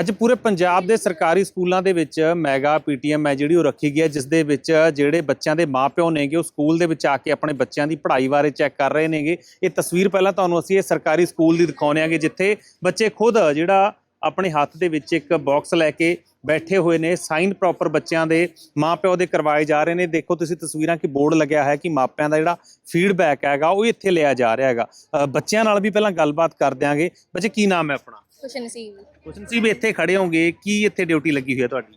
ਅੱਜ ਪੂਰੇ ਪੰਜਾਬ ਦੇ ਸਰਕਾਰੀ ਸਕੂਲਾਂ ਦੇ ਵਿੱਚ ਮੈਗਾ, ਪੀਟੀਐਮ ਹੈ ਜਿਹੜੀ ਉਹ ਰੱਖੀ ਗਈ ਹੈ, ਜਿਸ ਦੇ ਵਿੱਚ ਜਿਹੜੇ ਬੱਚਿਆਂ ਦੇ ਮਾਪਿਓ ਨੇਗੇ, ਉਹ ਸਕੂਲ ਦੇ ਵਿੱਚ ਆ ਕੇ ਆਪਣੇ ਬੱਚਿਆਂ ਦੀ ਪੜ੍ਹਾਈ ਬਾਰੇ ਚੈੱਕ ਕਰ ਰਹੇ ਨੇਗੇ। ਇਹ ਤਸਵੀਰ ਪਹਿਲਾਂ ਤੁਹਾਨੂੰ ਅਸੀਂ ਇਹ ਸਰਕਾਰੀ ਸਕੂਲ ਦੀ ਦਿਖਾਉਂਦੇ ਆਂਗੇ ਜਿੱਥੇ ਬੱਚੇ ਖੁਦ ਜਿਹੜਾ ਆਪਣੇ ਹੱਥ ਦੇ ਵਿੱਚ ਇੱਕ ਬਾਕਸ ਲੈ ਕੇ ਬੈਠੇ ਹੋਏ ਨੇ ਸਾਈਨ ਪ੍ਰੋਪਰ ਬੱਚਿਆਂ ਦੇ ਮਾਪਿਓ ਦੇ ਕਰਵਾਏ ਜਾ ਰਹੇ ਨੇ। ਦੇਖੋ ਤੁਸੀਂ ਤਸਵੀਰਾਂ ਕਿ ਬੋਰਡ ਲੱਗਿਆ ਹੈ ਕਿ ਮਾਪਿਆਂ ਦਾ ਜਿਹੜਾ ਫੀਡਬੈਕ ਹੈਗਾ, ਉਹ ਇੱਥੇ ਲਿਆ ਜਾ ਰਿਹਾ ਹੈਗਾ। ਬੱਚਿਆਂ ਨਾਲ ਵੀ ਪਹਿਲਾਂ ਗੱਲਬਾਤ ਕਰ ਦਿਆਂਗੇ ਬੱਚੇ ਕੀ ਨਾਮ ਹੈ ਆਪਣਾ? ਕੁਛ ਨਸੀਬ। ਕੁਸ਼ਨ ਸੀ ਵੀ ਇੱਥੇ ਖੜੇ ਹੋਗੇ ਕੀ ਇੱਥੇ ਡਿਊਟੀ ਲੱਗੀ ਹੋਈ ਹੈ ਤੁਹਾਡੀ?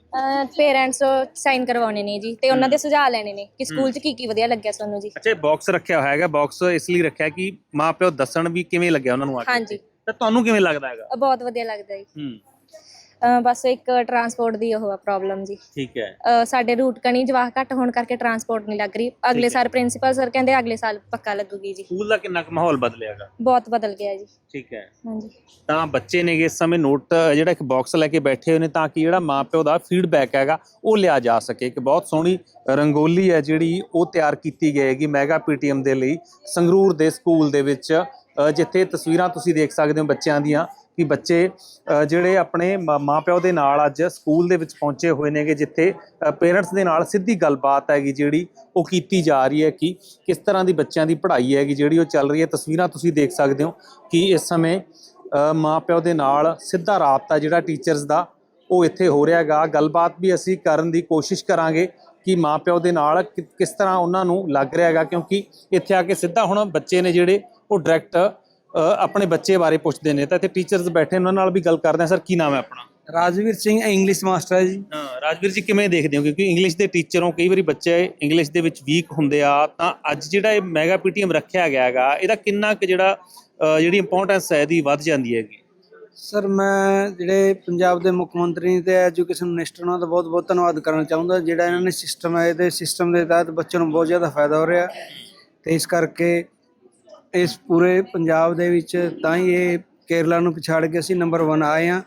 ਪੇਰੈਂਟਸ ਸਾਈਨ ਕਰਵਾਉਣੇ ਨੇ ਜੀ ਤੇ ਉਹਨਾਂ ਦੇ ਸੁਝਾਅ ਲੈਣੇ ਨੇ ਕਿ ਸਕੂਲ 'ਚ ਕੀ ਕੀ ਵਧੀਆ ਲੱਗਿਆ ਸਾਨੂੰ ਜੀ। ਅੱਛਾ ਬਾਕਸ ਰੱਖਿਆ ਹੋਇਆ ਹੈਗਾ ਬਾਕਸ ਇਸ ਲਈ ਰੱਖਿਆ ਕਿ ਮਾਪਿਓ ਦੱਸਣ ਵੀ ਕਿਵੇਂ ਲੱਗਿਆ ਉਹਨਾਂ ਨੂੰ ਆ ਕੇ ਹਾਂਜੀ। ਤਾਂ ਤੁਹਾਨੂੰ ਕਿਵੇਂ ਲੱਗਦਾ ਹੈਗਾ? ਅ, ਬਹੁਤ ਵਧੀਆ ਲੱਗਦਾ ਜੀ। ਹੂੰ। ਅ, ਬਸ ਇੱਕ ਟਰਾਂਸਪੋਰਟ ਦੀ ਉਹ ਆ ਪ੍ਰੋਬਲਮ ਜੀ। ਠੀਕ ਹੈ। ਸਾਡੇ ਰੂਟ ਕਣੀ ਜਵਾਕ ਘੱਟ ਹੋਣ ਕਰਕੇ ਟਰਾਂਸਪੋਰਟ ਨਹੀਂ ਲੱਗ ਰਹੀ। ਅਗਲੇ ਸਾਲ ਪ੍ਰਿੰਸੀਪਲ ਸਰ ਕਹਿੰਦੇ ਅਗਲੇ ਸਾਲ ਪੱਕਾ ਲੱਗੂਗੀ ਜੀ। ਸਕੂਲ ਦਾ ਕਿੰਨਾ ਕੁ ਮਾਹੌਲ ਬਦਲਿਆਗਾ ਬਹੁਤ ਬਦਲ ਗਿਆ ਜੀ। ਠੀਕ ਹੈ। ਹਾਂਜੀ। ਤਾਂ ਬੱਚੇ ਨੇਗੇ ਇਸ ਸਮੇਂ ਨੋਟ ਜਿਹੜਾ ਇੱਕ ਬਾਕਸ ਲੈ ਕੇ ਬੈਠੇ ਹੋਏ ਨੇ ਤਾਂ ਕਿ ਜਿਹੜਾ ਮਾਪਿਓ ਦਾ ਫੀਡਬੈਕ ਹੈਗਾ ਉਹ ਲਿਆ ਜਾ ਸਕੇ। ਇੱਕ ਬਹੁਤ ਸੋਹਣੀ ਰੰਗੋਲੀ ਹੈ ਜਿਹੜੀ ਉਹ ਤਿਆਰ ਕੀਤੀ ਗਈ ਹੈਗੀ ਮੈਗਾ ਪੀਟੀਐਮ ਦੇ ਲਈ ਸੰਗਰੂਰ ਦੇ ਸਕੂਲ ਦੇ ਵਿੱਚ। ਅ, ਜਿੱਥੇ ਤਸਵੀਰਾਂ ਤੁਸੀਂ ਦੇਖ ਸਕਦੇ ਹੋ ਬੱਚਿਆਂ ਦੀਆਂ। ਕਿ ਬੱਚੇ ਜਿਹੜੇ ਆਪਣੇ ਮਾ- ਮਾਪਿਓ ਦੇ ਨਾਲ ਅੱਜ ਸਕੂਲ ਦੇ ਵਿੱਚ ਪਹੁੰਚੇ ਹੋਏ ਨੇਗੇ ਜਿੱਥੇ ਪੇਰੈਂਟਸ ਦੇ ਨਾਲ ਸਿੱਧੀ ਗੱਲਬਾਤ ਹੈਗੀ ਜਿਹੜੀ ਉਹ ਕੀਤੀ ਜਾ ਰਹੀ ਹੈ ਕਿ ਕਿਸ ਤਰ੍ਹਾਂ ਦੀ ਬੱਚਿਆਂ ਦੀ ਪੜ੍ਹਾਈ ਹੈਗੀ ਜਿਹੜੀ ਉਹ ਚੱਲ ਰਹੀ ਹੈ। ਤਸਵੀਰਾਂ ਤੁਸੀਂ ਦੇਖ ਸਕਦੇ ਹੋ ਕਿ ਇਸ ਸਮੇਂ ਅ, ਮਾਪਿਓ ਦੇ ਨਾਲ ਸਿੱਧਾ ਰਾਬਤਾ ਜਿਹੜਾ ਟੀਚਰਸ ਦਾ ਉਹ ਇੱਥੇ ਹੋ ਰਿਹਾ ਹੈਗਾ। ਗੱਲਬਾਤ ਵੀ ਅਸੀਂ ਕਰਨ ਦੀ ਕੋਸ਼ਿਸ਼ ਕਰਾਂਗੇ ਕਿ ਮਾਪਿਓ ਦੇ ਨਾਲ ਕਿ- ਕਿਸ ਤਰ੍ਹਾਂ ਉਹਨਾਂ ਨੂੰ ਲੱਗ ਰਿਹਾ ਹੈਗਾ ਕਿਉਂਕਿ ਇੱਥੇ ਆ ਕੇ ਸਿੱਧਾ ਹੁਣ ਬੱਚੇ ਨੇ ਜਿਹੜੇ ਉਹ ਡਾਇਰੈਕਟ ਆਪਣੇ ਬੱਚੇ ਬਾਰੇ ਪੁੱਛਦੇ ਨੇ ਤਾਂ ਇੱਥੇ ਟੀਚਰਸ ਬੈਠੇ ਉਹਨਾਂ ਨਾਲ ਵੀ ਗੱਲ ਕਰਦੇ ਆ। ਸਰ ਕੀ ਨਾਮ ਹੈ ਆਪਣਾ? ਰਾਜਵੀਰ ਸਿੰਘ ਇੰਗਲਿਸ਼ ਮਾਸਟਰ ਹੈ ਜੀ। ਹਾਂ ਰਾਜਵੀਰ ਜੀ ਕਿਵੇਂ ਦੇਖਦੇ ਹੋ? ਕਿਉਂਕਿ ਇੰਗਲਿਸ਼ ਦੇ ਟੀਚਰ ਕਈ ਵਾਰੀ ਬੱਚੇ ਇੰਗਲਿਸ਼ ਦੇ ਵਿੱਚ ਵੀਕ ਹੁੰਦੇ ਆ ਤਾਂ ਅੱਜ ਜਿਹੜਾ ਇਹ ਮੈਗਾ ਪੀਟੀਐਮ ਰੱਖਿਆ ਗਿਆ ਹੈਗਾ ਇਹਦਾ ਕਿੰਨਾ ਕੁ ਜਿਹੜਾ ਜਿਹੜੀ ਇੰਪੋਰਟੈਂਸ ਹੈ ਇਹਦੀ ਵੱਧ ਜਾਂਦੀ ਹੈਗੀ? ਸਰ ਮੈਂ ਜਿਹੜੇ ਪੰਜਾਬ ਦੇ ਮੁੱਖ ਮੰਤਰੀ ਤੇ ਐਜੂਕੇਸ਼ਨ ਮਿਨਿਸਟਰ ਉਹਨਾਂ ਦਾ ਬਹੁਤ ਬਹੁਤ ਧੰਨਵਾਦ ਕਰਨਾ ਚਾਹੁੰਦਾ। ਜਿਹੜਾ ਇਹਨਾਂ ਨੇ ਸਿਸਟਮ ਹੈ ਇਹਦੇ ਸਿਸਟਮ ਦੇ ਤਹਿਤ ਬੱਚਿਆਂ ਨੂੰ ਬਹੁਤ ਜ਼ਿਆਦਾ ਫਾਇਦਾ ਹੋ ਰਿਹਾ। ਤੇ ਇਸ ਕਰਕੇ ਇਸ ਪੂਰੇ ਪੰਜਾਬ ਦੇ ਵਿੱਚ ਤਾਂ ਹੀ ਇਹ ਕੇਰਲਾ ਨੂੰ ਪਛਾੜ ਕੇ ਅਸੀਂ ਨੰਬਰ 1 ਆਏ ਆ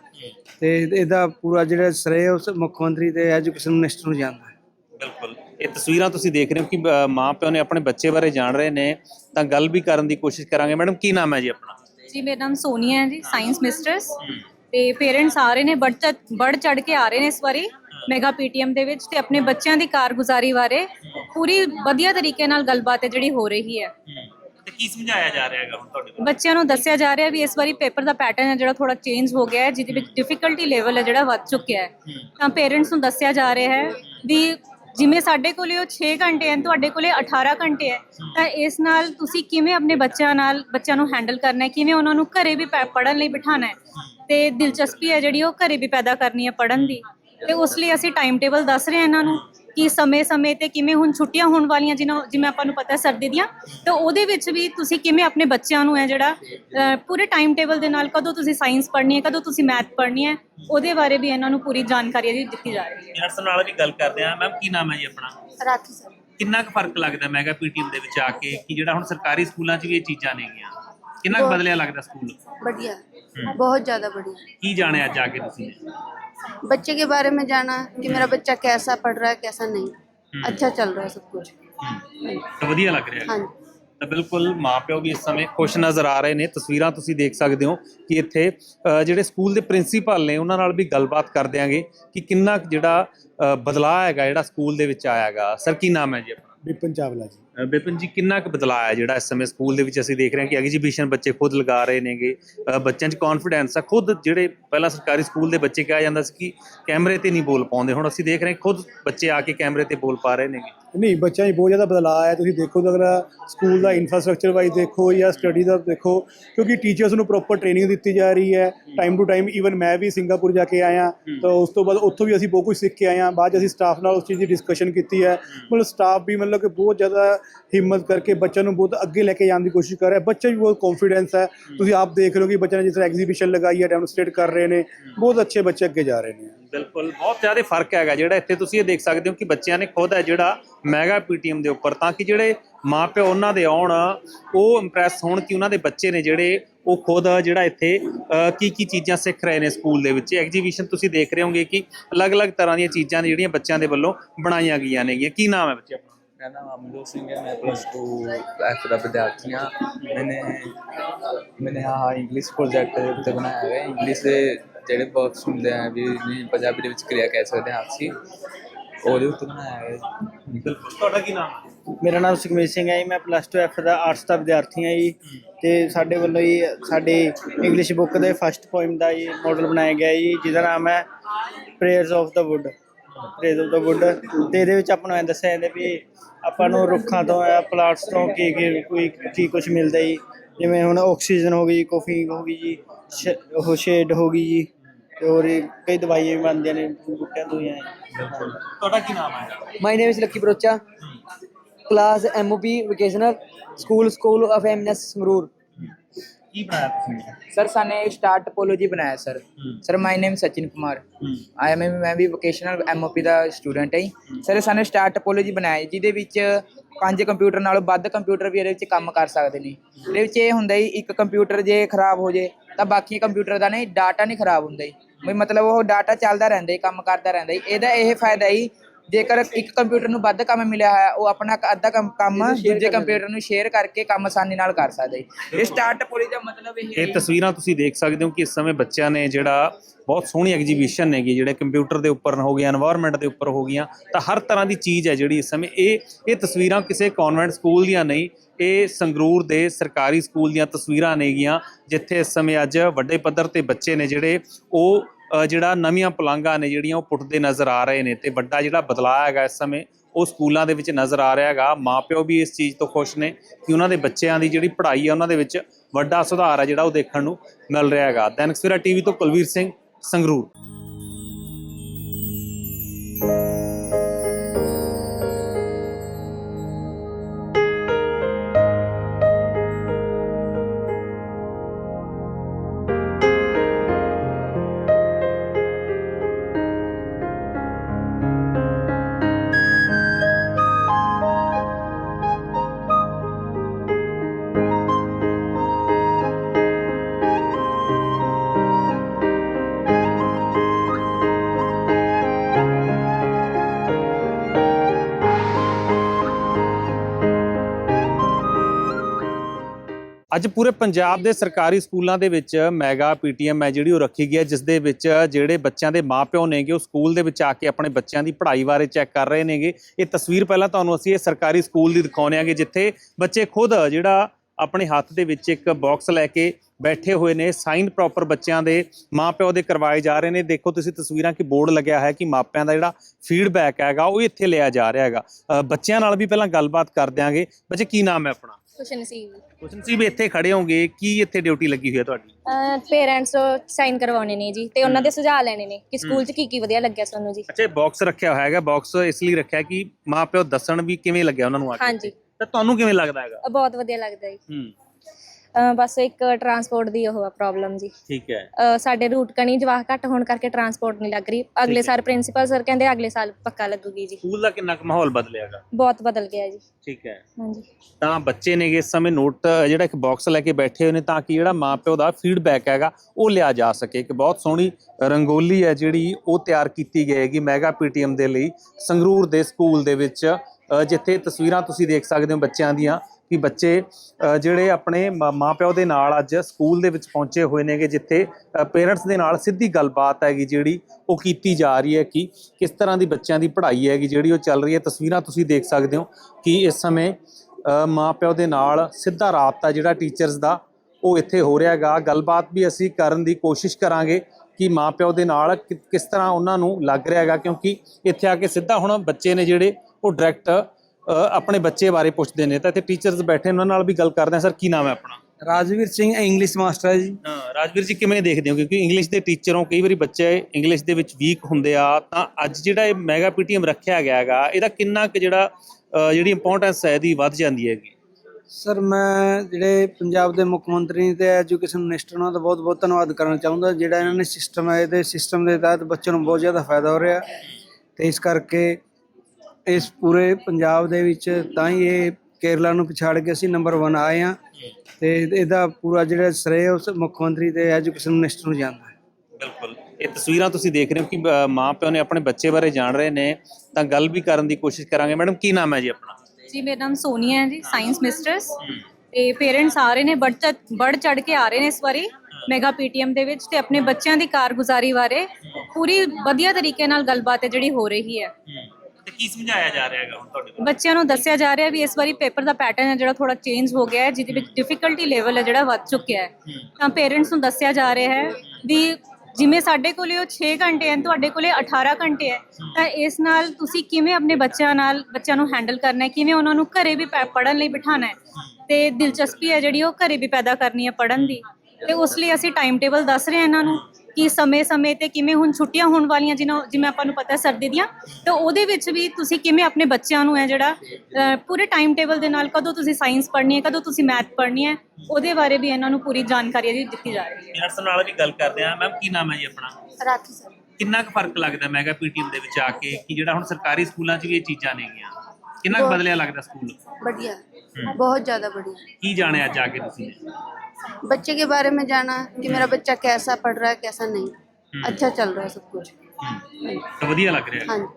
ਤੇ ਇਹਦਾ ਪੂਰਾ ਜਿਹੜਾ ਸ਼੍ਰੇਅ ਉਸ ਮੁੱਖ ਮੰਤਰੀ ਤੇ ਐਜੂਕੇਸ਼ਨ ਮਿਨਿਸਟਰ ਨੂੰ ਜਾਂਦਾ ਹੈ। ਬਿਲਕੁਲ। ਇਹ ਤਸਵੀਰਾਂ ਤੁਸੀਂ ਦੇਖ ਰਹੇ ਹੋ ਕਿ ਅ, ਮਾਂ ਪਿਓ ਨੇ ਆਪਣੇ ਬੱਚੇ ਬਾਰੇ ਜਾਣ ਰਹੇ ਨੇ ਤਾਂ ਗੱਲ ਵੀ ਕਰਨ ਦੀ ਕੋਸ਼ਿਸ਼ ਕਰਾਂਗੇ। ਮੈਡਮ ਕੀ ਨਾਮ ਹੈ ਜੀ ਆਪਣਾ? ਜੀ ਮੇਰਾ ਨਾਮ ਸੋਨੀਆ ਹੈ ਜੀ ਸਾਇੰਸ ਮਿਸਟਰਸ ਤੇ ਪੇਰੈਂਟਸ ਆ ਰਹੇ ਨੇ ਬੜ ਬੜ ਚੜ ਕੇ ਆ ਰਹੇ ਨੇ ਇਸ ਵਾਰੀ ਮੈਗਾ ਪੀਟੀਐਮ ਦੇ ਵਿੱਚ ਤੇ ਆਪਣੇ ਬੱਚਿਆਂ ਦੀ ਕਾਰਗੁਜ਼ਾਰੀ ਬਾਰੇ ਪੂਰੀ ਵਧੀਆ ਤਰੀਕੇ ਨਾਲ ਗੱਲਬਾਤ ਹੈ ਜਿਹੜੀ ਹੋ ਰਹੀ ਹੈ। ਤੇ ਕੀ ਸਮਝਾਇਆ ਜਾ ਰਿਹਾ ਹੈਗਾ ਹੁਣ ਤੁਹਾਡੇ ਕੋਲ? ਬੱਚਿਆਂ ਨੂੰ ਦੱਸਿਆ ਜਾ ਰਿਹਾ ਵੀ ਇਸ ਵਾਰੀ ਪੇਪਰ ਦਾ ਪੈਟਰਨ ਹੈ ਜਿਹੜਾ ਥੋੜਾ ਚੇਂਜ ਹੋ ਗਿਆ ਹੈ ਜਿਹਦੇ ਵਿੱਚ ਡਿਫਿਕਲਟੀ ਲੈਵਲ ਹੈ ਜਿਹੜਾ ਵੱਧ ਚੁੱਕਿਆ ਹੈ। ਤਾਂ ਪੇਰੈਂਟਸ ਨੂੰ ਦੱਸਿਆ ਜਾ ਰਿਹਾ ਹੈ ਵੀ ਜਿਵੇਂ ਸਾਡੇ ਕੋਲੇ ਉਹ 6 ਘੰਟੇ ਹਨ ਤੁਹਾਡੇ ਕੋਲੇ 18 ਘੰਟੇ ਹੈ ਤਾਂ ਇਸ ਨਾਲ ਤੁਸੀਂ ਕਿਵੇਂ ਆਪਣੇ ਬੱਚਿਆਂ ਨਾਲ ਬੱਚਿਆਂ ਨੂੰ ਹੈਂਡਲ ਕਰਨਾ ਹੈ? ਕਿਵੇਂ ਉਹਨਾਂ ਨੂੰ ਘਰੇ ਵੀ ਪੜਨ ਲਈ ਬਿਠਾਣਾ ਹੈ? ਤੇ ਦਿਲਚਸਪੀ ਹੈ ਜਿਹੜੀ ਉਹ ਘਰੇ ਵੀ ਪੈਦਾ ਕਰਨੀ ਹੈ ਪੜਨ ਦੀ। ਤੇ ਉਸ ਲਈ ਅਸੀਂ ਟਾਈਮ ਟੇਬਲ ਦੱਸ ਰਹੇ ਹਾਂ ਇਹਨਾਂ ਨੂੰ। ਕਿ ਸਮੇਂ-ਸਮੇਂ ਤੇ ਕਿਵੇਂ ਹੁਣ ਛੁੱਟੀਆਂ ਹੋਣ ਵਾਲੀਆਂ ਜਿਨ੍ਹਾਂ ਜਿਵੇਂ ਆਪਾਂ ਨੂੰ ਪਤਾ ਸਰਦੀ ਦੀਆਂ ਤਾਂ ਉਹਦੇ ਵਿੱਚ ਵੀ ਤੁਸੀਂ ਕਿਵੇਂ ਆਪਣੇ ਬੱਚਿਆਂ ਨੂੰ ਹੈ ਜਿਹੜਾ ਪੂਰੇ ਟਾਈਮ ਟੇਬਲ ਦੇ ਨਾਲ ਕਦੋਂ ਤੁਸੀਂ ਸਾਇੰਸ ਪੜ੍ਹਨੀ ਹੈ ਕਦੋਂ ਤੁਸੀਂ ਮੈਥ ਪੜ੍ਹਨੀ ਹੈ ਉਹਦੇ ਬਾਰੇ ਵੀ ਇਹਨਾਂ ਨੂੰ ਪੂਰੀ ਜਾਣਕਾਰੀ ਜੀ ਦਿੱਤੀ ਜਾ ਰਹੀ ਹੈ। ਨਰਸ ਨਾਲ ਵੀ ਗੱਲ ਕਰਦੇ ਆ ਮੈਮ ਕੀ ਨਾਮ ਹੈ ਜੀ ਆਪਣਾ? ਰਾਖੀ ਸਰ। ਕਿੰਨਾ ਕੁ ਫ਼ਰਕ ਲੱਗਦਾ ਮੈਗਾ ਪੀਟੀਐਮ ਦੇ ਵਿੱਚ ਆ ਕੇ ਕਿ ਜਿਹੜਾ ਹੁਣ ਸਰਕਾਰੀ ਸਕੂਲਾਂ 'ਚ ਵੀ ਇਹ ਚੀਜ਼ਾਂ ਨੇਗੀਆਂ। ਕਿੰਨਾ ਕੁ ਬਦਲਿਆ ਲੱਗਦਾ ਸਕੂਲ? ਵਧੀਆ। ਬਹੁਤ ਜ਼ਿਆਦਾ ਵਧੀਆ। ਕੀ ਜਾਣਿਆ ਅੱਜ ਕੇ ਤੁਸੀਂ? बच्चे के बारे में जाना कि मेरा बच्चा कैसा पढ़ रहा है कैसा नहीं अच्छा चल रहा है सब कुछ ਤਾਂ ਵਧੀਆ ਲੱਗ ਰਿਹਾ हाँ ਹੈ ਤਾਂ ਬਿਲਕੁਲ ਮਾਪਿਓ ਵੀ ਇਸ ਸਮੇਂ ਖੁਸ਼ ਨਜ਼ਰ ਆ ਰਹੇ ਨੇ ਤਸਵੀਰਾਂ ਤੁਸੀਂ ਦੇਖ ਸਕਦੇ ਹੋ ਕਿ ਇੱਥੇ ਅ, ਜਿਹੜੇ ਸਕੂਲ ਦੇ ਪ੍ਰਿੰਸੀਪਲ ਨੇ ਉਹਨਾਂ ਨਾਲ ਵੀ ਗੱਲਬਾਤ ਕਰ ਦਿਆਂਗੇ ਕਿ ਕਿੰਨਾ ਕੁ ਜਿਹੜਾ ਅ, ਬਦਲਾਅ ਹੈਗਾ ਜਿਹੜਾ ਸਕੂਲ ਦੇ ਵਿੱਚ ਆਇਆ ਹੈਗਾ ਸਰ ਕੀ ਨਾਮ ਹੈ ਜੀ ਆਪਣਾ ਵਿਪਨ ਚਾਵਲਾ ਜੀ ਅ, ਵਿਪਨ ਜੀ ਕਿੰਨਾ ਕੁ ਬਦਲਾਅ ਹੈ ਜਿਹੜਾ ਇਸ ਸਮੇਂ ਸਕੂਲ ਦੇ ਵਿੱਚ ਅਸੀਂ ਦੇਖ ਰਹੇ ਹਾਂ ਕਿ ਐਗਜੀਬਿਸ਼ਨ ਬੱਚੇ ਖੁਦ ਲਗਾ ਰਹੇ ਨੇਗੇ? ਅ, ਬੱਚਿਆਂ 'ਚ ਕੌਨਫੀਡੈਂਸ ਆ। ਖੁਦ ਜਿਹੜੇ ਪਹਿਲਾਂ ਸਰਕਾਰੀ ਸਕੂਲ ਦੇ ਬੱਚੇ ਕਿਹਾ ਜਾਂਦਾ ਸੀ ਕਿ ਕੈਮਰੇ ਤੇ ਨਹੀਂ ਬੋਲ ਪਾਉਂਦੇ। ਹੁਣ ਅਸੀਂ ਦੇਖ ਰਹੇ ਹਾਂ ਖੁਦ ਬੱਚੇ ਆ ਕੇ ਕੈਮਰੇ ਤੇ ਬੋਲ ਪਾ ਰਹੇ ਨੇਗੇ। ਨਹੀਂ ਬੱਚਿਆਂ 'ਚ ਬਹੁਤ ਜ਼ਿਆਦਾ ਬਦਲਾਅ ਆਇਆ। ਤੁਸੀਂ ਦੇਖੋ ਤਾਂ ਅਗਰ ਸਕੂਲ ਦਾ ਇਨਫਰਾਸਟ੍ਰਕਚਰ ਵਾਈਜ਼ ਦੇਖੋ ਜਾਂ ਸਟੱਡੀ ਦਾ ਦੇਖੋ ਕਿਉਂਕਿ ਟੀਚਰਸ ਨੂੰ ਪ੍ਰੋਪਰ ਟ੍ਰੇਨਿੰਗ ਦਿੱਤੀ ਜਾ ਰਹੀ ਹੈ। ਟਾਈਮ ਟੂ ਟਾਈਮ ਈਵਨ ਮੈਂ ਵੀ ਸਿੰਗਾਪੁਰ ਜਾ ਕੇ ਆਇਆ। ਤਾਂ ਉਸ ਤੋਂ ਬਾਅਦ ਉੱਥੋਂ ਵੀ ਅਸੀਂ ਬਹੁਤ ਕੁਝ ਸਿੱਖ ਕੇ ਆਏ ਹਾਂ। ਬਾਅਦ 'ਚ ਅਸੀਂ ਸਟਾਫ ਨਾਲ ਉਸ ਚੀਜ਼ ਦੀ ਡਿਸਕਸ਼ਨ ਕੀਤੀ ਹੈ। ਮਤਲਬ ਸਟਾਫ ਵੀ ਮਤਲਬ ਕਿ ਬਹੁਤ ਜ਼ਿਆਦਾ ਹਿੰਮਤ ਕਰਕੇ ਬੱਚਿਆਂ ਨੂੰ ਬਹੁਤ ਅੱਗੇ ਲੈ ਕੇ ਜਾਣ ਦੀ ਕੋਸ਼ਿਸ਼ ਕਰ ਰਿਹਾ। ਬੱਚਾ ਵੀ ਬਹੁਤ ਕੌਨਫੀਡੈਂਸ ਹੈ। ਤੁਸੀਂ ਆਪ ਦੇਖ ਰਹੇ ਹੋ ਕਿ ਬੱਚਿਆਂ ਨੇ ਜਿਸ ਤਰ੍ਹਾਂ ਐਗਜ਼ੀਬਿਸ਼ਨ ਲਗਾਈ ਹੈ ਡੈਮੋਨਸਟ੍ਰੇਟ ਕਰ ਰਹੇ ਨੇ। ਬਹੁਤ ਅੱਛੇ ਬੱਚੇ ਅੱਗੇ ਜਾ ਰਹੇ ਨੇ। ਬਿਲਕੁਲ ਬਹੁਤ ਜ਼ਿਆਦਾ ਫ਼ਰਕ ਹੈਗਾ ਜਿਹੜਾ ਇੱਥੇ ਤੁਸੀਂ ਇਹ ਦੇਖ ਸਕਦੇ ਹੋ ਕਿ ਬੱਚਿਆਂ ਨੇ ਖੁਦ ਹੈ ਜਿਹੜਾ ਮੈਗਾ ਪੀਟੀਐਮ ਦੇ ਉੱਪਰ ਤਾਂ ਕਿ ਜਿਹੜੇ ਮਾਪਿਓ ਉਹਨਾਂ ਦੇ ਆਉਣ ਉਹ ਇੰਪ੍ਰੈਸ ਹੋਣ ਕਿ ਉਹਨਾਂ ਦੇ ਬੱਚੇ ਨੇ ਜਿਹੜੇ ਉਹ ਖੁਦ ਜਿਹੜਾ ਇੱਥੇ ਕੀ ਕੀ ਚੀਜ਼ਾਂ ਸਿੱਖ ਰਹੇ ਨੇ ਸਕੂਲ ਦੇ ਵਿੱਚ। ਐਗਜੀਬਿਸ਼ਨ ਤੁਸੀਂ ਦੇਖ ਰਹੇ ਹੋਗੇ ਕਿ ਅਲੱਗ-ਅਲੱਗ ਤਰ੍ਹਾਂ ਦੀਆਂ ਚੀਜ਼ਾਂ ਜਿਹੜੀਆਂ ਬੱਚਿਆਂ ਦੇ ਵੱਲੋਂ ਬਣਾਈਆਂ ਗਈਆਂ ਨੇਗੀਆਂ। ਕੀ ਨਾਮ ਹੈ ਬੱਚੇ ਆਪਣਾ? मेरा नाम अमजोत सिंह है मैं प्लस टू एफ का विद्यार्थी हाँ मैंने मैंने यहाँ इंग्लिश प्रोजेक्ट उत्ते बनाया है इंग्लिश से ਜਿਹੜੇ ਬਾਕਸ ਹੁੰਦੇ ਆ ਵੀ ਨਹੀਂ ਪੰਜਾਬੀ ਦੇ ਵਿੱਚ ਕਿਰਿਆ ਕਹਿ ਸਕਦੇ ਹਾਂ ਅਸੀਂ ਉਹਦੇ ਉੱਤੇ ਬਣਾਇਆ ਹੈ ਬਿਲਕੁਲ ਤੁਹਾਡਾ ਕੀ ਨਾਮ ਹੈ ਮੇਰਾ ਨਾਮ ਸੁਖਮੀਤ ਸਿੰਘ ਹੈ ਜੀ ਮੈਂ ਪਲੱਸ 2 ਐਫ ਦਾ ਆਰਟਸ ਦਾ ਵਿਦਿਆਰਥੀ ਹਾਂ ਜੀ ਤੇ ਸਾਡੇ ਵੱਲੋਂ ਜੀ ਸਾਡੀ ਇੰਗਲਿਸ਼ ਬੁੱਕ ਦੇ ਫਸਟ ਪੋਇਮ ਦਾ ਜੀ ਮਾਡਲ ਬਣਾਇਆ ਗਿਆ ਜੀ ਜਿਹਦਾ ਨਾਮ ਹੈ prayers of the wood of the wood ਤੇ ਇਹਦੇ ਵਿੱਚ ਆਪਾਂ ਨੂੰ ਐਂ ਦੱਸਿਆ ਜਾਂਦਾ ਵੀ ਆਪਾਂ ਨੂੰ ਰੁੱਖਾਂ ਤੋਂ ਪਲਾਂਟਸ ਤੋਂ ਕੀ ਕੀ ਕੋਈ ਕੀ ਕੁਝ ਮਿਲਦਾ ਜੀ। ਜਿਵੇਂ ਹੁਣ ਆਕਸੀਜਨ ਹੋ ਗਈ ਕਾਫੀ ਹੋ ਗਈ ਜੀ ਸ਼- ਉਹ ਸ਼ੇਡ ਹੋ ਗਈ ਜੀ ਤੇ ਹੋਰ ਇਹ ਕਈ ਦਵਾਈਆਂ ਵੀ ਬਣਦੀਆਂ ਨੇ ਬੂਟਿਆਂ ਤੋਂ ਹੀ ਐਂ ਤੁਹਾਡਾ ਕੀ ਨਾਮ ਹੈ? My name is Lucky Brocha, class MOP vocational school school of eminence Smroor. ਕੀ ਬਣਾਇਆ ਤੁਸੀਂ? ਸਰ ਸਾਨੇ ਸਟਾਰ ਟੋਪੋਲੋਜੀ ਬਣਾਇਆ sir sir my name Sachin Kumar I am ਮੈਂ ਵੀ ਵੋਕੇਸ਼ਨਲ ਐਮਓਪੀ ਦਾ ਸਟੂਡੈਂਟ ਹਾਂ ਸਰ ਸਾਨੇ ਸਟਾਰ ਟੋਪੋਲੋਜੀ ਬਣਾਇਆ ਹੈ, ਜਿਹਦੇ ਵਿੱਚ ਪੰਜ ਕੰਪਿਊਟਰ ਨਾਲੋਂ ਵੱਧ ਕੰਪਿਊਟਰ ਵੀ ਇਹਦੇ ਵਿੱਚ ਕੰਮ ਕਰ ਸਕਦੇ ਨੇ। ਇਹਦੇ ਵਿੱਚ ਇਹ ਹੁੰਦਾ ਜੀ ਇੱਕ ਕੰਪਿਊਟਰ ਜੇ ਖਰਾਬ ਹੋ ਜੇ ਤਾਂ ਬਾਕੀ ਕੰਪਿਊਟਰ ਦਾ ਨਹੀਂ ਡਾਟਾ ਨਹੀਂ ਖਰਾਬ ਹੁੰਦਾ ਜੀ। ਵੀ ਮਤਲਬ ਉਹ ਡਾਟਾ ਚੱਲਦਾ ਰਹਿੰਦਾ ਜੀ ਕੰਮ ਕਰਦਾ ਰਹਿੰਦਾ ਜੀ। ਇਹਦਾ ਇਹ ਫਾਇਦਾ ਜੀ ਜੇਕਰ ਇੱਕ ਕੰਪਿਊਟਰ ਨੂੰ ਵੱਧ ਕੰਮ ਮਿਲਿਆ ਹੈ ਉਹ ਆਪਣਾ ਅੱਧਾ ਕੰਮ ਕੰਮ ਦੂਜੇ ਕੰਪਿਊਟਰ ਨੂੰ ਸ਼ੇਅਰ ਕਰਕੇ ਕੰਮ ਆਸਾਨੀ ਨਾਲ ਕਰ ਸਕਦਾ ਹੈ ਇਹ ਸਟਾਰਟਅਪ ਪੋਲਿਸੀ ਦਾ ਮਤਲਬ ਇਹ ਇਹ ਤਸਵੀਰਾਂ ਤੁਸੀਂ ਦੇਖ ਸਕਦੇ ਹੋ ਕਿ ਇਸ ਸਮੇਂ ਬੱਚਿਆਂ ਨੇ ਜਿਹੜਾ ਬਹੁਤ ਸੋਹਣੀ ਐਗਜੀਬਿਸ਼ਨ ਹੈਗੀ ਜਿਹੜੇ ਕੰਪਿਊਟਰ ਦੇ ਉੱਪਰ ਹੋ ਗਿਆ এনवायरमेंट ਦੇ ਉੱਪਰ ਹੋ ਗਈਆਂ ਤਾਂ ਹਰ ਤਰ੍ਹਾਂ ਦੀ ਚੀਜ਼ ਹੈ ਜਿਹੜੀ ਇਸ ਸਮੇਂ। ਇਹ ਇਹ ਤਸਵੀਰਾਂ ਕਿਸੇ ਕਨਵੈਂਟ ਸਕੂਲ ਦੀਆਂ ਨਹੀਂ ਇਹ ਸੰਗਰੂਰ ਦੇ ਸਰਕਾਰੀ ਸਕੂਲ ਦੀਆਂ ਤਸਵੀਰਾਂ ਨੇਗੀਆਂ ਜਿੱਥੇ ਇਸ ਸਮੇਂ ਅੱਜ ਵੱਡੇ ਪੱਧਰ ਤੇ ਬੱਚੇ ਨੇ ਜਿਹੜੇ ਉਹ ਜਿਹੜਾ ਨਵੀਆਂ ਪਲਾਂਘਾਂ ਨੇ ਜਿਹੜੀਆਂ ਉਹ ਪੁੱਟਦੇ ਨਜ਼ਰ ਆ ਰਹੇ ਨੇ ਤੇ ਵੱਡਾ ਜਿਹੜਾ ਬਦਲਾਅ ਹੈਗਾ ਇਸ ਸਮੇਂ, ਉਹ ਸਕੂਲਾਂ ਦੇ ਵਿੱਚ ਨਜ਼ਰ ਆ ਰਿਹਾ ਹੈਗਾ। ਮਾਪਿਓ ਵੀ ਇਸ ਚੀਜ਼ ਤੋਂ ਖੁਸ਼ ਨੇ ਕਿ ਉਹਨਾਂ ਦੇ ਬੱਚਿਆਂ ਦੀ ਜਿਹੜੀ ਪੜ੍ਹਾਈ ਆ, ਉਹਨਾਂ ਦੇ ਵਿੱਚ ਵੱਡਾ ਸੁਧਾਰ ਹੈ ਜਿਹੜਾ ਉਹ ਦੇਖਣ ਨੂੰ ਮਿਲ ਰਿਹਾ ਹੈਗਾ। ਦੈਨਿਕ ਸਵੇਰਾ ਟੀਵੀ ਤੋਂ ਕੁਲਵੀਰ ਸਿੰਘ ਸੰਗਰੂਰ। ਅੱਜ ਪੂਰੇ ਪੰਜਾਬ ਦੇ ਸਰਕਾਰੀ ਸਕੂਲਾਂ ਦੇ ਵਿੱਚ ਮੈਗਾ, ਪੀਟੀਐਮ ਹੈ ਜਿਹੜੀ ਉਹ ਰੱਖੀ ਗਈ ਹੈ, ਜਿਸ ਦੇ ਵਿੱਚ ਜਿਹੜੇ ਬੱਚਿਆਂ ਦੇ ਮਾਪਿਓ ਨੇਗੇ, ਉਹ ਸਕੂਲ ਦੇ ਵਿੱਚ ਆ ਕੇ ਆਪਣੇ ਬੱਚਿਆਂ ਦੀ ਪੜ੍ਹਾਈ ਬਾਰੇ ਚੈੱਕ ਕਰ ਰਹੇ ਨੇਗੇ। ਇਹ ਤਸਵੀਰ ਪਹਿਲਾਂ ਤੁਹਾਨੂੰ ਅਸੀਂ ਇਹ ਸਰਕਾਰੀ ਸਕੂਲ ਦੀ ਦਿਖਾਉਂਦੇ ਆਂਗੇ ਜਿੱਥੇ ਬੱਚੇ ਖੁਦ ਜਿਹੜਾ ਆਪਣੇ ਹੱਥ ਦੇ ਵਿੱਚ ਇੱਕ ਬਾਕਸ ਲੈ ਕੇ ਬੈਠੇ ਹੋਏ ਨੇ ਸਾਈਨ ਪ੍ਰੋਪਰ ਬੱਚਿਆਂ ਦੇ ਮਾਪਿਓ ਦੇ ਕਰਵਾਏ ਜਾ ਰਹੇ ਨੇ। ਦੇਖੋ ਤੁਸੀਂ ਤਸਵੀਰਾਂ ਕਿ ਬੋਰਡ ਲੱਗਿਆ ਹੈ ਕਿ ਮਾਪਿਆਂ ਦਾ ਜਿਹੜਾ ਫੀਡਬੈਕ ਹੈਗਾ, ਉਹ ਇੱਥੇ ਲਿਆ ਜਾ ਰਿਹਾ ਹੈਗਾ। ਬੱਚਿਆਂ ਨਾਲ ਵੀ ਪਹਿਲਾਂ ਗੱਲਬਾਤ ਕਰ ਦਿਆਂਗੇ ਬੱਚੇ ਕੀ ਨਾਮ ਹੈ ਆਪਣਾ? ਕੁਛ ਨਸੀਬ। ਕੁਸ਼ਨ ਸੀ ਵੀ ਇੱਥੇ ਖੜੇ ਹੋਗੇ ਕੀ ਇੱਥੇ ਡਿਊਟੀ ਲੱਗੀ ਹੋਈ ਹੈ ਤੁਹਾਡੀ? ਪੇਰੈਂਟਸ ਸਾਈਨ ਕਰਵਾਉਣੇ ਨੇ ਜੀ ਤੇ ਉਹਨਾਂ ਦੇ ਸੁਝਾਅ ਲੈਣੇ ਨੇ ਕਿ ਸਕੂਲ 'ਚ ਕੀ ਕੀ ਵਧੀਆ ਲੱਗਿਆ ਸਾਨੂੰ ਜੀ। ਅੱਛਾ ਬਾਕਸ ਰੱਖਿਆ ਹੋਇਆ ਹੈਗਾ ਬਾਕਸ ਇਸ ਲਈ ਰੱਖਿਆ ਕਿ ਮਾਪਿਓ ਦੱਸਣ ਵੀ ਕਿਵੇਂ ਲੱਗਿਆ ਉਹਨਾਂ ਨੂੰ ਆ ਕੇ ਹਾਂਜੀ। ਤਾਂ ਤੁਹਾਨੂੰ ਕਿਵੇਂ ਲੱਗਦਾ ਹੈਗਾ? ਅ, ਬਹੁਤ ਵਧੀਆ ਲੱਗਦਾ ਜੀ। ਹੂੰ। ਅ, ਬਸ ਇੱਕ ਟਰਾਂਸਪੋਰਟ ਦੀ ਉਹ ਆ ਪ੍ਰੋਬਲਮ ਜੀ। ਠੀਕ ਹੈ। ਸਾਡੇ ਰੂਟ ਕਣੀ ਜਵਾਕ ਘੱਟ ਹੋਣ ਕਰਕੇ ਟਰਾਂਸਪੋਰਟ ਨਹੀਂ ਲੱਗ ਰਹੀ। ਅਗਲੇ ਸਾਲ ਪ੍ਰਿੰਸੀਪਲ ਸਰ ਕਹਿੰਦੇ ਅਗਲੇ ਸਾਲ ਪੱਕਾ ਲੱਗੂਗੀ ਜੀ। ਸਕੂਲ ਦਾ ਕਿੰਨਾ ਕੁ ਮਾਹੌਲ ਬਦਲਿਆਗਾ ਬਹੁਤ ਬਦਲ ਗਿਆ ਜੀ। ਠੀਕ ਹੈ। ਹਾਂਜੀ। ਤਾਂ ਬੱਚੇ ਨੇਗੇ ਇਸ ਸਮੇਂ ਨੋਟ ਜਿਹੜਾ ਇੱਕ ਬਾਕਸ ਲੈ ਕੇ ਬੈਠੇ ਹੋਏ ਨੇ ਤਾਂ ਕਿ ਜਿਹੜਾ ਮਾਪਿਓ ਦਾ ਫੀਡਬੈਕ ਹੈਗਾ ਉਹ ਲਿਆ ਜਾ ਸਕੇ। ਇੱਕ ਬਹੁਤ ਸੋਹਣੀ ਰੰਗੋਲੀ ਹੈ ਜਿਹੜੀ ਉਹ ਤਿਆਰ ਕੀਤੀ ਗਈ ਹੈਗੀ ਮੈਗਾ ਪੀਟੀਐਮ ਦੇ ਲਈ ਸੰਗਰੂਰ ਦੇ ਸਕੂਲ ਦੇ ਵਿੱਚ। ਜਿੱਥੇ ਤਸਵੀਰਾਂ ਤੁਸੀਂ ਦੇਖ ਸਕਦੇ ਹੋ ਬੱਚਿਆਂ ਦੀਆਂ ਕਿ ਬੱਚੇ ਜਿਹੜੇ ਆਪਣੇ ਮਾ- ਮਾਪਿਓ ਦੇ ਨਾਲ ਅੱਜ ਸਕੂਲ ਦੇ ਵਿੱਚ ਪਹੁੰਚੇ ਹੋਏ ਨੇਗੇ ਜਿੱਥੇ ਪੇਰੈਂਟਸ ਦੇ ਨਾਲ ਸਿੱਧੀ ਗੱਲਬਾਤ ਹੈਗੀ ਜਿਹੜੀ ਉਹ ਕੀਤੀ ਜਾ ਰਹੀ ਹੈ ਕਿ ਕਿਸ ਤਰ੍ਹਾਂ ਦੀ ਬੱਚਿਆਂ ਦੀ ਪੜ੍ਹਾਈ ਹੈਗੀ ਜਿਹੜੀ ਉਹ ਚੱਲ ਰਹੀ ਹੈ। ਤਸਵੀਰਾਂ ਤੁਸੀਂ ਦੇਖ ਸਕਦੇ ਹੋ ਕਿ ਇਸ ਸਮੇਂ ਅ, ਮਾਪਿਓ ਦੇ ਨਾਲ ਸਿੱਧਾ ਰਾਬਤਾ ਜਿਹੜਾ ਟੀਚਰਸ ਦਾ ਉਹ ਇੱਥੇ ਹੋ ਰਿਹਾ ਹੈਗਾ। ਗੱਲਬਾਤ ਵੀ ਅਸੀਂ ਕਰਨ ਦੀ ਕੋਸ਼ਿਸ਼ ਕਰਾਂਗੇ ਕਿ ਮਾਪਿਓ ਦੇ ਨਾਲ ਕਿ- ਕਿਸ ਤਰ੍ਹਾਂ ਉਹਨਾਂ ਨੂੰ ਲੱਗ ਰਿਹਾ ਹੈਗਾ ਕਿਉਂਕਿ ਇੱਥੇ ਆ ਕੇ ਸਿੱਧਾ ਹੁਣ ਬੱਚੇ ਨੇ ਜਿਹੜੇ ਉਹ ਡਾਇਰੈਕਟ ਆਪਣੇ ਬੱਚੇ ਬਾਰੇ ਪੁੱਛਦੇ ਨੇ ਤਾਂ ਇੱਥੇ ਟੀਚਰਸ ਬੈਠੇ ਨੇ, ਉਹਨਾਂ ਨਾਲ ਵੀ ਗੱਲ ਕਰਦੇ ਆ। ਸਰ ਕੀ ਨਾਮ ਹੈ ਆਪਣਾ? ਰਾਜਵੀਰ ਸਿੰਘ ਇੰਗਲਿਸ਼ ਮਾਸਟਰ ਹੈ ਜੀ। ਹਾਂ ਰਾਜਵੀਰ ਜੀ ਕਿਵੇਂ ਦੇਖਦੇ ਹੋ? ਕਿਉਂਕਿ ਇੰਗਲਿਸ਼ ਦੇ ਟੀਚਰੋਂ ਕਈ ਵਾਰੀ ਬੱਚੇ ਇੰਗਲਿਸ਼ ਦੇ ਵਿੱਚ ਵੀਕ ਹੁੰਦੇ ਆ ਤਾਂ ਅੱਜ ਜਿਹੜਾ ਇਹ ਮੈਗਾ ਪੀਟੀਐਮ ਰੱਖਿਆ ਗਿਆ ਹੈਗਾ ਇਹਦਾ ਕਿੰਨਾ ਕੁ ਜਿਹੜਾ ਜਿਹੜੀ ਇੰਪੋਰਟੈਂਸ ਹੈ ਇਹਦੀ ਵੱਧ ਜਾਂਦੀ ਹੈਗੀ? ਸਰ ਮੈਂ ਜਿਹੜੇ ਪੰਜਾਬ ਦੇ ਮੁੱਖ ਮੰਤਰੀ ਤੇ ਐਜੂਕੇਸ਼ਨ ਮਿਨਿਸਟਰ ਉਹਨਾਂ ਦਾ ਬਹੁਤ ਬਹੁਤ ਧੰਨਵਾਦ ਕਰਨਾ ਚਾਹੁੰਦਾ। ਜਿਹੜਾ ਇਹਨਾਂ ਨੇ ਸਿਸਟਮ ਹੈ ਇਹਦੇ ਸਿਸਟਮ ਦੇ ਤਹਿਤ ਬੱਚਿਆਂ ਨੂੰ ਬਹੁਤ ਜ਼ਿਆਦਾ ਫਾਇਦਾ ਹੋ ਰਿਹਾ। ਤੇ ਇਸ ਕਰਕੇ ਇਸ ਪੂਰੇ ਪੰਜਾਬ ਦੇ ਵਿੱਚ ਤਾਂ ਹੀ ਇਹ ਕੇਰਲਾ ਨੂੰ ਪਛਾੜ ਕੇ ਅਸੀਂ ਨੰਬਰ 1 ਆਏ ਆ ਤੇ ਇਹਦਾ ਪੂਰਾ ਜਿਹੜਾ ਸ਼੍ਰੇਅ ਉਸ ਮੁੱਖ ਮੰਤਰੀ ਤੇ ਐਜੂਕੇਸ਼ਨ ਮਿਨਿਸਟਰ ਨੂੰ ਜਾਂਦਾ ਹੈ। ਬਿਲਕੁਲ। ਇਹ ਤਸਵੀਰਾਂ ਤੁਸੀਂ ਦੇਖ ਰਹੇ ਹੋ ਕਿ ਮਾਂ ਪਿਓ ਨੇ ਆਪਣੇ ਬੱਚੇ ਬਾਰੇ ਜਾਣ ਰਹੇ ਨੇ ਤਾਂ ਗੱਲ ਵੀ ਕਰਨ ਦੀ ਕੋਸ਼ਿਸ਼ ਕਰਾਂਗੇ। ਮੈਡਮ ਕੀ ਨਾਮ ਹੈ ਜੀ ਆਪਣਾ? ਜੀ ਮੇਰਾ ਨਾਮ ਸੋਨੀਆ ਹੈ ਜੀ ਸਾਇੰਸ ਮਿਸਟਰਸ ਤੇ ਪੇਰੈਂਟਸ ਆ ਰਹੇ ਨੇ ਬੜ ਬੜ ਚੜ ਕੇ ਆ ਰਹੇ ਨੇ ਇਸ ਵਾਰੀ ਮੈਗਾ ਪੀਟੀਐਮ ਦੇ ਵਿੱਚ ਤੇ ਆਪਣੇ ਬੱਚਿਆਂ ਦੀ ਕਾਰਗੁਜ਼ਾਰੀ ਬਾਰੇ ਪੂਰੀ ਵਧੀਆ ਤਰੀਕੇ ਨਾਲ ਗੱਲਬਾਤ ਹੈ ਜਿਹੜੀ ਹੋ ਰਹੀ ਹੈ। ਤੇ ਕੀ ਸਮਝਾਇਆ ਜਾ ਰਿਹਾ ਹੈਗਾ ਹੁਣ ਤੁਹਾਡੇ ਵੱਲੋਂ ਬੱਚਿਆਂ ਨੂੰ ਦੱਸਿਆ ਜਾ ਰਿਹਾ ਵੀ ਇਸ ਵਾਰੀ ਪੇਪਰ ਦਾ ਪੈਟਰਨ ਹੈ ਜਿਹੜਾ ਥੋੜਾ ਚੇਂਜ ਹੋ ਗਿਆ ਹੈ ਜਿਹਦੇ ਵਿੱਚ ਡਿਫਿਕਲਟੀ ਲੈਵਲ ਹੈ ਜਿਹੜਾ ਵੱਧ ਚੁੱਕਿਆ ਹੈ। ਤਾਂ ਪੇਰੈਂਟਸ ਨੂੰ ਦੱਸਿਆ ਜਾ ਰਿਹਾ ਹੈ ਵੀ ਜਿਵੇਂ ਸਾਡੇ ਕੋਲੇ ਉਹ 6 ਘੰਟੇ ਹਨ ਤੁਹਾਡੇ ਕੋਲੇ 18 ਘੰਟੇ ਹੈ ਤਾਂ ਇਸ ਨਾਲ ਤੁਸੀਂ ਕਿਵੇਂ ਆਪਣੇ ਬੱਚਿਆਂ ਨਾਲ ਬੱਚਿਆਂ ਨੂੰ ਹੈਂਡਲ ਕਰਨਾ ਹੈ? ਕਿਵੇਂ ਉਹਨਾਂ ਨੂੰ ਘਰੇ ਵੀ ਪੜਨ ਲਈ ਬਿਠਾਣਾ ਹੈ? ਤੇ ਦਿਲਚਸਪੀ ਹੈ ਜਿਹੜੀ ਉਹ ਘਰੇ ਵੀ ਪੈਦਾ ਕਰਨੀ ਹੈ ਪੜਨ ਦੀ। ਤੇ ਉਸ ਲਈ ਅਸੀਂ ਟਾਈਮ ਟੇਬਲ ਦੱਸ ਰਹੇ ਹਾਂ ਇਹਨਾਂ ਨੂੰ। ਕਿ ਸਮੇਂ-ਸਮੇਂ ਤੇ ਕਿਵੇਂ ਹੁਣ ਛੁੱਟੀਆਂ ਹੋਣ ਵਾਲੀਆਂ ਜਿਨ੍ਹਾਂ ਜਿਵੇਂ ਆਪਾਂ ਨੂੰ ਪਤਾ ਸਰਦੀ ਦੀਆਂ ਤਾਂ ਉਹਦੇ ਵਿੱਚ ਵੀ ਤੁਸੀਂ ਕਿਵੇਂ ਆਪਣੇ ਬੱਚਿਆਂ ਨੂੰ ਹੈ ਜਿਹੜਾ ਪੂਰੇ ਟਾਈਮ ਟੇਬਲ ਦੇ ਨਾਲ ਕਦੋਂ ਤੁਸੀਂ ਸਾਇੰਸ ਪੜ੍ਹਨੀ ਹੈ ਕਦੋਂ ਤੁਸੀਂ ਮੈਥ ਪੜ੍ਹਨੀ ਹੈ ਉਹਦੇ ਬਾਰੇ ਵੀ ਇਹਨਾਂ ਨੂੰ ਪੂਰੀ ਜਾਣਕਾਰੀ ਜੀ ਦਿੱਤੀ ਜਾ ਰਹੀ ਹੈ। ਨਰਸ ਨਾਲ ਵੀ ਗੱਲ ਕਰਦੇ ਆ ਮੈਮ ਕੀ ਨਾਮ ਹੈ ਜੀ ਆਪਣਾ? ਰਾਖੀ ਸਰ। ਕਿੰਨਾ ਕੁ ਫ਼ਰਕ ਲੱਗਦਾ ਮੈਗਾ ਪੀਟੀਐਮ ਦੇ ਵਿੱਚ ਆ ਕੇ ਕਿ ਜਿਹੜਾ ਹੁਣ ਸਰਕਾਰੀ ਸਕੂਲਾਂ 'ਚ ਵੀ ਇਹ ਚੀਜ਼ਾਂ ਨੇਗੀਆਂ। ਕਿੰਨਾ ਕੁ ਬਦਲਿਆ ਲੱਗਦਾ ਸਕੂਲ? ਵਧੀਆ। बहुत ज़्यादा बढ़िया ਕੀ ਜਾਣਿਆ ਅੱਜ ਆ ਕੇ ਤੁਸੀਂ बच्चे के बारे में जाना कि मेरा बच्चा कैसा पढ़ रहा है कैसा नहीं अच्छा चल रहा है सब कुछ ਤਾਂ ਵਧੀਆ ਲੱਗ ਰਿਹਾ हाँ ਹੈ जी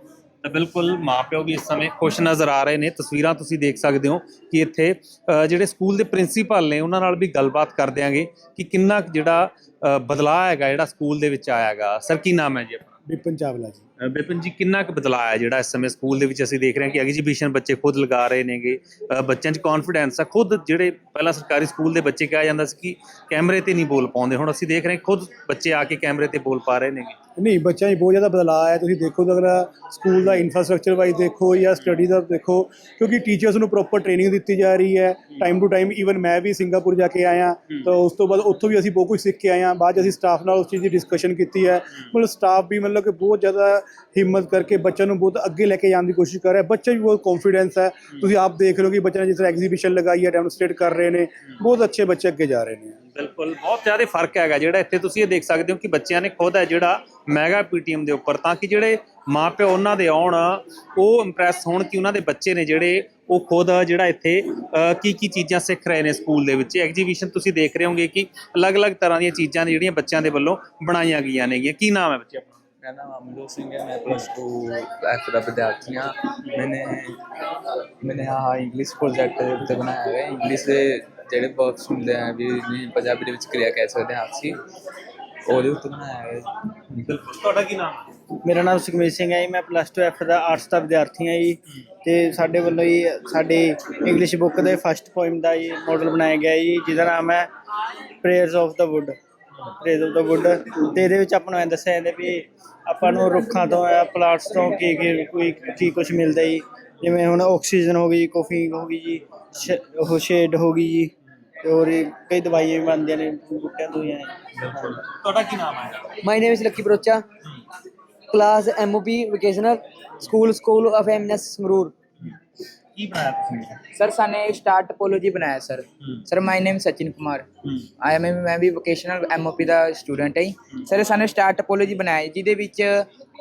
ਤਾਂ ਬਿਲਕੁਲ ਮਾਪਿਓ ਵੀ ਇਸ ਸਮੇਂ ਖੁਸ਼ ਨਜ਼ਰ ਆ ਰਹੇ ਨੇ ਤਸਵੀਰਾਂ ਤੁਸੀਂ ਦੇਖ ਸਕਦੇ ਹੋ ਕਿ ਇੱਥੇ ਅ, ਜਿਹੜੇ ਸਕੂਲ ਦੇ ਪ੍ਰਿੰਸੀਪਲ ਨੇ ਉਹਨਾਂ ਨਾਲ ਵੀ ਗੱਲਬਾਤ ਕਰ ਦਿਆਂਗੇ ਕਿ ਕਿੰਨਾ ਕੁ ਜਿਹੜਾ ਅ, ਬਦਲਾਅ ਹੈਗਾ ਜਿਹੜਾ ਸਕੂਲ ਦੇ ਵਿੱਚ ਆਇਆ ਹੈਗਾ ਸਰ ਕੀ ਨਾਮ ਹੈ ਜੀ ਆਪਣਾ ਵਿਪਨ ਚਾਵਲਾ ਜੀ ਅ, ਵਿਪਿਨ ਜੀ ਕਿੰਨਾ ਕੁ ਬਦਲਾਅ ਹੈ ਜਿਹੜਾ ਇਸ ਸਮੇਂ ਸਕੂਲ ਦੇ ਵਿੱਚ ਅਸੀਂ ਦੇਖ ਰਹੇ ਹਾਂ ਕਿ ਐਗਜੀਬਿਸ਼ਨ ਬੱਚੇ ਖੁਦ ਲਗਾ ਰਹੇ ਨੇਗੇ? ਅ, ਬੱਚਿਆਂ 'ਚ ਕੌਨਫੀਡੈਂਸ ਆ ਖੁਦ ਜਿਹੜੇ ਪਹਿਲਾਂ ਸਰਕਾਰੀ ਸਕੂਲ ਦੇ ਬੱਚੇ ਕਿਹਾ ਜਾਂਦਾ ਸੀ ਕਿ ਕੈਮਰੇ ਤੇ ਨਹੀਂ ਬੋਲ ਪਾਉਂਦੇ ਹੁਣ ਅਸੀਂ ਦੇਖ ਰਹੇ ਹਾਂ ਖੁਦ ਬੱਚੇ ਆ ਕੇ ਕੈਮਰੇ ਤੇ ਬੋਲ ਪਾ ਰਹੇ ਨੇਗੇ। ਨਹੀਂ ਬੱਚਿਆਂ 'ਚ ਬਹੁਤ ਜ਼ਿਆਦਾ ਬਦਲਾਅ ਆਇਆ ਤੁਸੀਂ ਦੇਖੋ ਤਾਂ ਅਗਰ ਸਕੂਲ ਦਾ ਇਨਫਰਾਸਟ੍ਰਕਚਰ ਵਾਈਜ਼ ਦੇਖੋ ਜਾਂ ਸਟੱਡੀ ਦਾ ਦੇਖੋ ਕਿਉਂਕਿ ਟੀਚਰਸ ਨੂੰ ਪ੍ਰੋਪਰ ਟ੍ਰੇਨਿੰਗ ਦਿੱਤੀ ਜਾ ਰਹੀ ਹੈ ਟਾਈਮ ਟੂ ਟਾਈਮ ਈਵਨ ਮੈਂ ਵੀ ਸਿੰਗਾਪੁਰ ਜਾ ਕੇ ਆਇਆ ਤਾਂ ਉਸ ਤੋਂ ਬਾਅਦ ਉੱਥੋਂ ਵੀ ਅਸੀਂ ਬਹੁਤ ਕੁਝ ਸਿੱਖ ਕੇ ਆਏ ਹਾਂ ਬਾਅਦ 'ਚ ਅਸੀਂ ਸਟਾਫ ਨਾਲ ਉਸ ਚੀਜ਼ ਦੀ ਡਿਸਕਸ਼ਨ ਕੀਤੀ ਹੈ ਮਤਲਬ ਸਟਾਫ ਵੀ ਮਤਲਬ ਕਿ ਬਹੁਤ ਜ਼ਿਆਦਾ ਹਿੰਮਤ ਕਰਕੇ ਬੱਚਿਆਂ ਨੂੰ ਬਹੁਤ ਅੱਗੇ ਲੈ ਕੇ ਜਾਣ ਦੀ ਕੋਸ਼ਿਸ਼ ਕਰ ਰਿਹਾ ਬੱਚੇ ਵੀ ਬਹੁਤ ਕੌਨਫੀਡੈਂਸ ਹੈ। ਤੁਸੀਂ ਆਪ ਦੇਖ ਲਓ ਕਿ ਬੱਚਿਆਂ ਨੇ ਜਿਸ ਤਰ੍ਹਾਂ ਐਗਜ਼ੀਬਿਸ਼ਨ ਲਗਾਈ ਹੈ ਡੈਮੋਨਸਟ੍ਰੇਟ ਕਰ ਰਹੇ ਨੇ। ਬਹੁਤ ਅੱਛੇ ਬੱਚੇ ਅੱਗੇ ਜਾ ਰਹੇ ਨੇ। ਬਿਲਕੁਲ ਬਹੁਤ ਜ਼ਿਆਦਾ ਫ਼ਰਕ ਹੈਗਾ ਜਿਹੜਾ ਇੱਥੇ ਤੁਸੀਂ ਇਹ ਦੇਖ ਸਕਦੇ ਹੋ ਕਿ ਬੱਚਿਆਂ ਨੇ ਖੁਦ ਹੈ ਜਿਹੜਾ ਮੈਗਾ ਪੀਟੀਐਮ ਦੇ ਉੱਪਰ ਤਾਂ ਕਿ ਜਿਹੜੇ ਮਾਪਿਓ ਉਹਨਾਂ ਦੇ ਆਉਣ ਉਹ ਇੰਪ੍ਰੈਸ ਹੋਣ ਕਿ ਉਹਨਾਂ ਦੇ ਬੱਚੇ ਨੇ ਜਿਹੜੇ ਉਹ ਖੁਦ ਜਿਹੜਾ ਇੱਥੇ ਕੀ ਕੀ ਚੀਜ਼ਾਂ ਸਿੱਖ ਰਹੇ ਨੇ ਸਕੂਲ ਦੇ ਵਿੱਚ। ਐਗਜੀਬਿਸ਼ਨ ਤੁਸੀਂ ਦੇਖ ਰਹੇ ਹੋਗੇ ਕਿ ਅਲੱਗ-ਅਲੱਗ ਤਰ੍ਹਾਂ ਦੀਆਂ ਚੀਜ਼ਾਂ ਨੇ ਜਿਹੜੀਆਂ ਬੱਚਿਆਂ ਦੇ ਵੱਲੋਂ ਬਣਾਈਆਂ ਗਈਆਂ ਨੇਗੀਆਂ। ਕੀ ਨਾਮ ਹੈ ਬੱਚੇ ਆਪਣਾ? मेरा नाम अमजोत सिंह है मैं प्लस टू एफ का विद्यार्थी हाँ मैंने मैंने हाँ इंग्लिश प्रोजेक्ट ਦੇ ਉੱਤੇ ਬਣਾਇਆ ਹੈ ਇੰਗਲਿਸ਼ ਦੇ ਜਿਹੜੇ ਵਰਕਸ ਹੁੰਦੇ ਆ ਵੀ ਜਿਵੇਂ ਪੰਜਾਬੀ ਦੇ ਵਿੱਚ ਕਿਰਿਆ ਕਹਿ ਸਕਦੇ ਹਾਂ ਅਸੀਂ ਉਹਦੇ ਉੱਤੇ ਬਣਾਇਆ ਹੈ ਬਿਲਕੁਲ ਤੁਹਾਡਾ ਕੀ ਨਾਮ ਹੈ ਮੇਰਾ ਨਾਮ ਸੁਖਮੀਤ ਸਿੰਘ ਹੈ ਜੀ ਮੈਂ ਪਲੱਸ 2 ਐਫ ਦਾ ਆਰਟਸ ਦਾ ਵਿਦਿਆਰਥੀ ਹਾਂ ਜੀ ਤੇ ਸਾਡੇ ਵੱਲੋਂ ਜੀ ਸਾਡੀ ਇੰਗਲਿਸ਼ ਬੁੱਕ ਦੇ ਫਸਟ ਪੋਇਮ ਦਾ ਜੀ ਮਾਡਲ ਬਣਾਇਆ ਗਿਆ ਜੀ ਜਿਹਦਾ ਨਾਮ ਹੈ prayers of the wood prayers of the wood ਤੇ ਇਹਦੇ ਵਿੱਚ ਆਪਾਂ ਨੂੰ ਐਂ ਦੱਸਿਆ ਜਾਂਦਾ ਵੀ ਆਪਾਂ ਨੂੰ ਰੁੱਖਾਂ ਤੋਂ ਜਾਂ ਪਲਾਂਟਸ ਤੋਂ ਕੀ ਕੀ ਕੋਈ ਕੀ ਕੁਝ ਮਿਲਦਾ ਜੀ ਜਿਵੇਂ ਹੁਣ ਆਕਸੀਜਨ ਹੋ ਗਈ ਕਾਫੀ ਹੋ ਗਈ ਜੀ ਸ਼- ਉਹ ਸ਼ੇਡ ਹੋ ਗਈ ਜੀ ਤੇ ਹੋਰ ਇਹ ਕਈ ਦਵਾਈਆਂ ਵੀ ਬਣਦੀਆਂ ਨੇ ਬੂਟਿਆਂ ਤੋਂ ਹੀ ਐਂ ਤੁਹਾਡਾ ਕੀ ਨਾਮ ਹੈ My name is Lucky Brocha. Class MOP Vocational School School of Eminence Smroor. ਕੀ ਬਣਾਇਆ ਤੁਸੀਂ ਸਰ ਸਾਨੇ ਸਟਾਰ ਟੋਪੋਲੋਜੀ ਬਣਾਇਆ sir sir my name Sachin Kumar I am ਮੈਂ ਵੀ ਵੋਕੇਸ਼ਨਲ ਐਮਓਪੀ ਦਾ ਸਟੂਡੈਂਟ ਹਾਂ ਸਰ ਸਾਨੇ ਸਟਾਰ ਟੋਪੋਲੋਜੀ ਬਣਾਇਆ ਹੈ, ਜਿਹਦੇ ਵਿੱਚ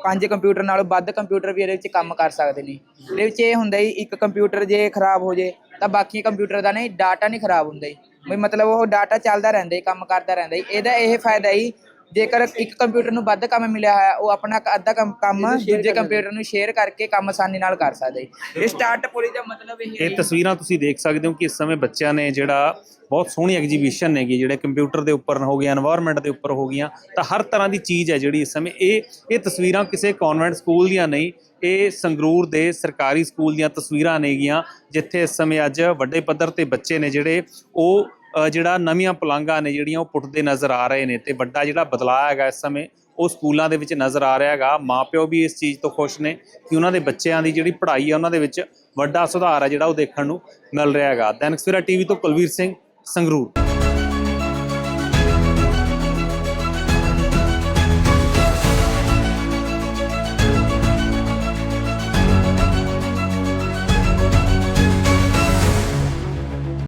ਪੰਜ ਕੰਪਿਊਟਰ ਨਾਲੋਂ ਵੱਧ ਕੰਪਿਊਟਰ ਵੀ ਇਹਦੇ ਵਿੱਚ ਕੰਮ ਕਰ ਸਕਦੇ ਨੇ। ਇਹਦੇ ਵਿੱਚ ਇਹ ਹੁੰਦਾ ਜੀ ਇੱਕ ਕੰਪਿਊਟਰ ਜੇ ਖਰਾਬ ਹੋ ਜੇ ਤਾਂ ਬਾਕੀ ਕੰਪਿਊਟਰ ਦਾ ਨਹੀਂ ਡਾਟਾ ਨਹੀਂ ਖਰਾਬ ਹੁੰਦਾ ਵੀ ਮਤਲਬ ਉਹ ਡਾਟਾ ਚੱਲਦਾ ਰਹਿੰਦਾ ਜੀ ਕੰਮ ਕਰਦਾ ਰਹਿੰਦਾ ਜੀ। ਇਹਦਾ ਇਹ ਫਾਇਦਾ ਜੀ ਜੇਕਰ ਇੱਕ ਕੰਪਿਊਟਰ ਨੂੰ ਵੱਧ ਕੰਮ ਮਿਲਿਆ ਹੈ ਉਹ ਆਪਣਾ ਅੱਧਾ ਕੰਮ ਕੰਮ ਦੂਜੇ ਕੰਪਿਊਟਰ ਨੂੰ ਸ਼ੇਅਰ ਕਰਕੇ ਕੰਮ ਆਸਾਨੀ ਨਾਲ ਕਰ ਸਕਦਾ। ਹੈ ਇਹ ਸਟਾਰਟਅਪ ਪੋਲਿਸੀ ਦਾ ਮਤਲਬ ਇਹ ਇਹ ਤਸਵੀਰਾਂ ਤੁਸੀਂ ਦੇਖ ਸਕਦੇ ਹੋ ਕਿ ਇਸ ਸਮੇਂ ਬੱਚਿਆਂ ਨੇ ਜਿਹੜਾ ਬਹੁਤ ਸੋਹਣੀ ਐਗਜੀਬਿਸ਼ਨ ਹੈਗੀ ਜਿਹੜੇ ਕੰਪਿਊਟਰ ਦੇ ਉੱਪਰ ਹੋ ਗਿਆ এনवायरमेंट ਦੇ ਉੱਪਰ ਹੋ ਗਈਆਂ ਤਾਂ ਹਰ ਤਰ੍ਹਾਂ ਦੀ ਚੀਜ਼ ਹੈ ਜਿਹੜੀ ਇਸ ਸਮੇਂ। ਇਹ ਇਹ ਤਸਵੀਰਾਂ ਕਿਸੇ ਕਨਵੈਂਟ ਸਕੂਲ ਦੀਆਂ ਨਹੀਂ ਇਹ ਸੰਗਰੂਰ ਦੇ ਸਰਕਾਰੀ ਸਕੂਲ ਦੀਆਂ ਤਸਵੀਰਾਂ ਨੇਗੀਆਂ ਜਿੱਥੇ ਇਸ ਸਮੇਂ ਅੱਜ ਵੱਡੇ ਪੱਧਰ ਤੇ ਬੱਚੇ ਨੇ ਜਿਹੜੇ ਉਹ ਜਿਹੜਾ ਨਵੀਆਂ ਪਲਾਂਘਾਂ ਨੇ ਜਿਹੜੀਆਂ ਉਹ ਪੁੱਟਦੇ ਨਜ਼ਰ ਆ ਰਹੇ ਨੇ ਤੇ ਵੱਡਾ ਜਿਹੜਾ ਬਦਲਾਅ ਹੈਗਾ ਇਸ ਸਮੇਂ, ਉਹ ਸਕੂਲਾਂ ਦੇ ਵਿੱਚ ਨਜ਼ਰ ਆ ਰਿਹਾ ਹੈਗਾ। ਮਾਪਿਓ ਵੀ ਇਸ ਚੀਜ਼ ਤੋਂ ਖੁਸ਼ ਨੇ ਕਿ ਉਹਨਾਂ ਦੇ ਬੱਚਿਆਂ ਦੀ ਜਿਹੜੀ ਪੜ੍ਹਾਈ ਆ, ਉਹਨਾਂ ਦੇ ਵਿੱਚ ਵੱਡਾ ਸੁਧਾਰ ਹੈ ਜਿਹੜਾ ਉਹ ਦੇਖਣ ਨੂੰ ਮਿਲ ਰਿਹਾ ਹੈਗਾ। ਦੈਨਿਕ ਸਵੇਰਾ ਟੀਵੀ ਤੋਂ ਕੁਲਵੀਰ ਸਿੰਘ ਸੰਗਰੂਰ।